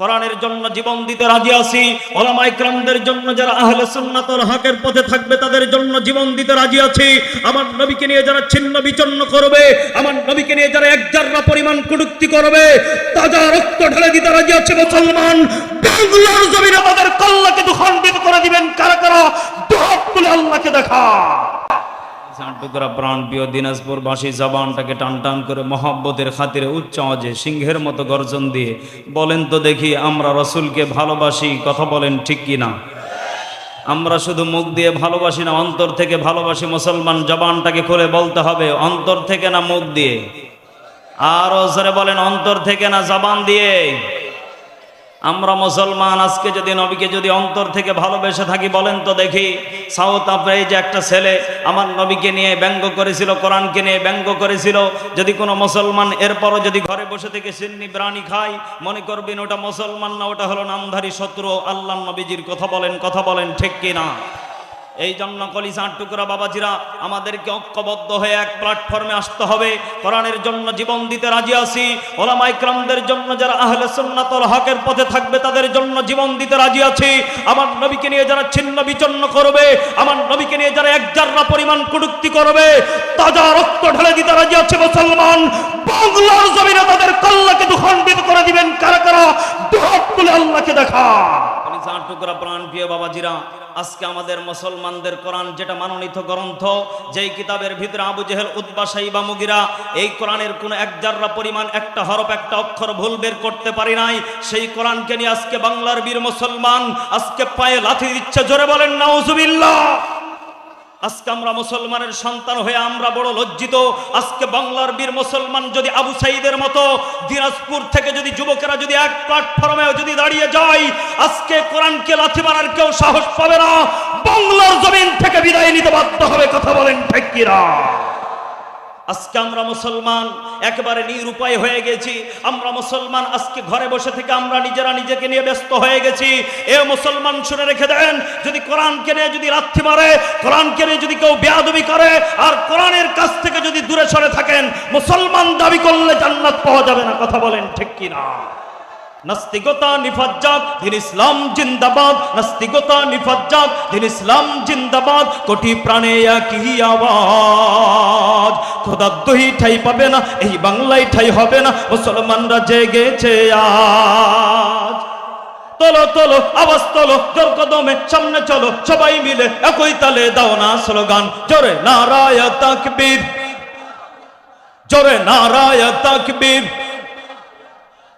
কোরআনের জন্য জীবন দিতে রাজি আছি। ওলামা ইকরামদের জন্য যারা আহলে সুন্নাতল হকের পথে থাকবে, তাদের জন্য জীবন দিতে রাজি আছি। আমার নবীকে নিয়ে যারা ছিন্ন বিচন্ন করবে, আমার নবীকে নিয়ে যারা এক জাররা পরিমাণ কটূক্তি করবে, তাজা রক্ত ঢেলে দিতে রাজি আছে মুসলমান। বাংলার জমিনে তাদের কল্লাকে দুখণ্ডিত করে দিবেন। কারা কারা? দুহাত আল্লাহকে দেখা। টুকরা প্রাণ প্রিয় দিনাজপুর বাসী জবানটাকে টান টান করে মহাব্বতের খাতিরে উচ্চ আওয়াজে সিংহের মতো গর্জন দিয়ে বলেন তো দেখি আমরা রসুলকে ভালোবাসি, কথা বলেন ঠিক কি না? আমরা শুধু মুখ দিয়ে ভালোবাসি না, অন্তর থেকে ভালোবাসি মুসলমান, জবানটাকে খুলে বলতে হবে, অন্তর থেকে না মুখ দিয়ে? আরও জোরে বলেন, অন্তর থেকে না জবান দিয়ে? আমরা মুসলমান, আজকে যদি নবীকে যদি অন্তর থেকে ভালোবেসে থাকি, বলেন তো দেখি। সাউথ আফ্রিকায় যে একটা ছেলে, আমার নবীকে নিয়ে ব্যঙ্গ করেছিল, কোরআনকে নিয়ে ব্যঙ্গ করেছিল। যদি কোনো মুসলমান এরপরও যদি ঘরে বসে থেকে সিন্নি প্রাণী খায়, মনে করবেন ওটা মুসলমান না, ওটা হলো নামধারী শত্রু। আল্লাহ নবীজির কথা বলেন কথা বলেন, ঠিক কি না এই জন্য কলিসার টুকরা বাবাজিরা, আমাদেরকে ঐক্যবদ্ধ হয়ে এক প্ল্যাটফর্মে আসতে হবে। কোরআনের জন্য জীবন দিতে রাজি আছি। ওলামা ইকরামদের জন্য যারা আহলে সুন্নাতল হকের পথে থাকবে, তাদের জন্য জীবন দিতে রাজি আছি। আমার নবীকে নিয়ে যারা ছিন্ন বিচন্ন করবে, আমার নবীকে নিয়ে যারা এক জাররা পরিমাণ কটূক্তি করবে, তাজা রক্ত ঢেলে দিতে রাজি আছে মুসলমান। বাংলার জমিনে তাদের কল্লাকে দুখণ্ডিত করে দিবেন কারা কারা? আল্লাহকে দেখা। কলিজার টুকরা প্রাণ, প্রিয় বাবাজিরা, আজকে আমাদের মুসলমানদের কোরআন যেটা মানোনীত গ্রন্থ, যেই কিতাবের ভিতরে আবু জেহেল উদ্বা সাইবা, মুগিরা, এই কোরআনের কোনো এক জাররা পরিমাণ, একটা হরফ, একটা অক্ষর ভুল বের করতে পারি নাই, সেই কোরআনকে নিয়ে আজকে বাংলার বীর মুসলমান, আজকে পায়ে লাথি দিচ্ছে, জোরে বলেন, নাউজুবিল্লাহ। আজকে আমরা মুসলমানের সন্তান হয়ে আমরা বড় লজ্জিত। আজকে বাংলার বীর মুসলমান যদি আবু সাইদের মতো দিনাজপুর থেকে যদি যুবকেরা যদি এক প্ল্যাটফর্মে যদি দাঁড়িয়ে যায়, আজকে কোরআনকে লাথি মারার কেউ সাহস পাবে না। বাংলার জমিন থেকে বিদায় নিতে বাধ্য হবে, কথা বলেন ঠেকিরা আজকে আমরা মুসলমান, একবারে নিরুপায় হয়ে গেছি। আমরা মুসলমান আজকে ঘরে বসে থেকে আমরা নিজেরা নিজেকে নিয়ে ব্যস্ত হয়ে গেছি। এ মুসলমান শুনে রেখে দেন, যদি কোরআনকে নিয়ে যদি রাত্রি মারে, কোরআনকে নিয়ে যদি কেউ বেয়াদবি করে, আর কোরআনের কাছ থেকে যদি দূরে সরে থাকেন, মুসলমান দাবি করলে জান্নাত পাওয়া যাবে না, কথা বলেন ঠিক কি না নাস্তিকতা নিফাজ্জাত দিন ইসলাম জিন্দাবাদ। নাস্তিকতা নিফাজ্জাত দিন ইসলাম জিন্দাবাদ। কোটি প্রাণে একই আওয়াজ। খোদার দহি ঠাই পাবে না, এই বাংলায় ঠাই হবে না, মুসলমানরা জেগেছে আজ। তোলো তোলো, আওয়াজ তোলো, জোর কদমে সামনে চলো, সবাই মিলে একই তালে দাও না স্লোগান, জোরে নারায় তাকবীর। জোরে নারায় তাকবীর।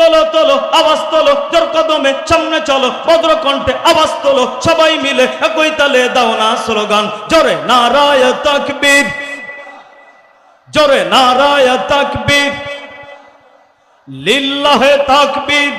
তোলো, তলো, আওয়াজ তোলো, জোর কদমে সামনে চলো ভদ্র কণ্ঠে আওয়াজ তোলো, সবাই মিলে একই তালে দাও না স্লোগান। জোরে নারায় তাকবীর, জোরে নারায় তাকবীর, লিল্লাহে তাকবীর।